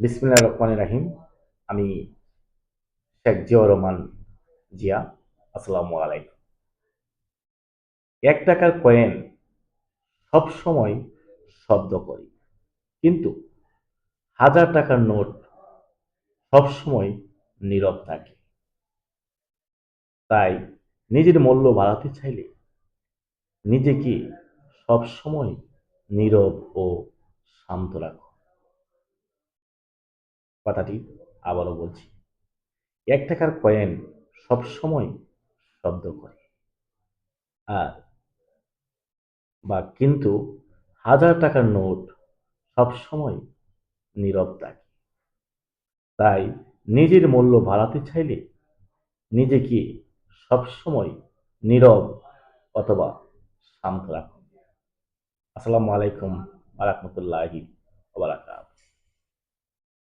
বিসমিল্লাহ রহমান রাহিম। আমি শেখ জিয়া রহমান জিয়া, আসসালামু আলাইকুম। এক টাকার কয়েন সব সময় শব্দ করি, কিন্তু হাজার টাকার নোট সব সময় নীরব থাকে। তাই নিজের মূল্য বাড়াতে চাইলে নিজেকে সব সময় নীরব ও শান্ত রাখো। কথাটি আবারও বলছি। এক টাকার কয়েন সবসময় শব্দ করে। আর বা কিন্তু হাজার টাকার নোট সবসময় নীরব থাকে। তাই নিজের মূল্য বাড়াতে চাইলে নিজেকে সবসময় নীরব অথবা শান্ত রাখুন। আসসালামু আলাইকুম আরহামতুল্লাহি ওবারাকাতুহু